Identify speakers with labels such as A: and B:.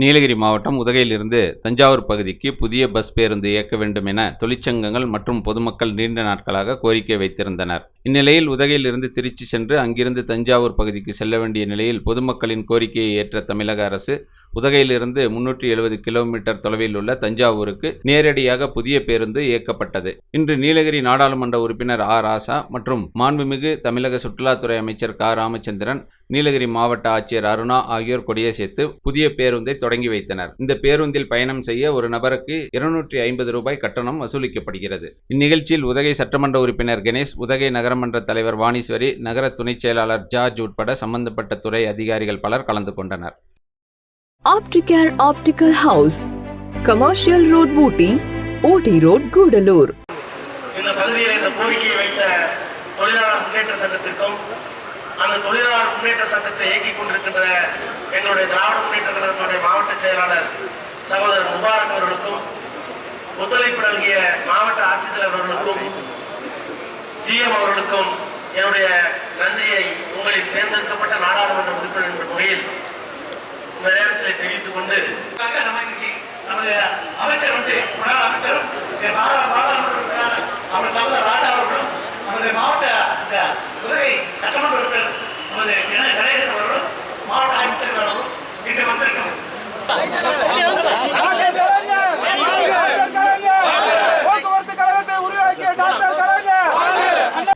A: நீலகிரி மாவட்டம் உதகையிலிருந்து தஞ்சாவூர் பகுதிக்கு புதிய பஸ் பேருந்து இயக்க வேண்டும் என தொழிற்சங்கங்கள் மற்றும் பொதுமக்கள் நீண்ட நாட்களாக கோரிக்கை வைத்திருந்தனர். இந்நிலையில் உதகையிலிருந்து திருச்சி சென்று அங்கிருந்து தஞ்சாவூர் பகுதிக்கு செல்ல வேண்டிய நிலையில் பொதுமக்களின் கோரிக்கையை ஏற்ற தமிழக அரசு உதகையிலிருந்து முன்னூற்றி எழுபது கிலோமீட்டர் தொலைவில் உள்ள தஞ்சாவூருக்கு நேரடியாக புதிய பேருந்து இயக்கப்பட்டது. இன்று நீலகிரி நாடாளுமன்ற உறுப்பினர் ஆ. ராசா மற்றும் மாண்புமிகு தமிழக சுற்றுலாத்துறை அமைச்சர் க. ராமச்சந்திரன் நீலகிரி மாவட்ட ஆட்சியர் அருணா ஆகியோர் கொடியசைத்து புதிய பேருந்தை தொடங்கி வைத்தனர். இந்த பேருந்தில் பயணம் செய்ய ஒரு நபருக்கு இருநூற்றி ஐம்பது ரூபாய் கட்டணம் வசூலிக்கப்படுகிறது. இந்நிகழ்ச்சியில் உதகை சட்டமன்ற உறுப்பினர் கணேஷ் உதகை நகரம் நகரமன்ற தலைவர் வாணீஸ்வரி நகர துணைச் செயலாளர் ஜார்ஜ் உட்பட சம்பந்தப்பட்ட துறை அதிகாரிகள் பலர் கலந்து கொண்டனர்
B: Opticare Optical House, Commercial Road Booty, OT Road, Gudalur.
C: இந்த பகுதியில் இந்த கோரிக்கையை வைத்த தொழிலாளர் முன்னேற்ற சங்கத்திற்கும் அந்த தொழிலாளர் முன்னேற்ற சங்கத்தை இயக்கிக் கொண்டிருக்கின்ற எங்களுடைய திராவிட முன்னேற்ற கழகத்தினுடைய மாவட்ட செயலாளர் சகோதரர் முபாரக் அவர்களுக்கும் ஒத்துழைப்பு நல்கிய மாவட்ட ஆட்சித்தலைவர் அவர்களுக்கும் ஜிஎம் அவர்களுக்கும் என்னுடைய நன்றியை உங்களில் தேர்ந்தெடுக்கப்பட்ட நாடாளுமன்ற உறுப்பினர் என்ற முறையில் இந்த நேரத்தில் தெரிவித்துக் கொண்டு
D: நமது அமைச்சர் வந்து முன்னாள் அமைச்சரும் இந்த நாடா- நாடாளுமன்ற உறுப்பினர் அவர் சகோதரர் ராஜா அவர்களும் நமது மாவட்ட இந்த உதகை சட்டமன்ற உறுப்பினர் நமது இணை கணேசன் அவர்களும் மாவட்ட ஆட்சித்தலைவர் அவர்களும் இன்று வந்திருக்கிறோம்
E: போக்குவரத்து கழகத்தை உருவாக்கிய doctor Kalaignar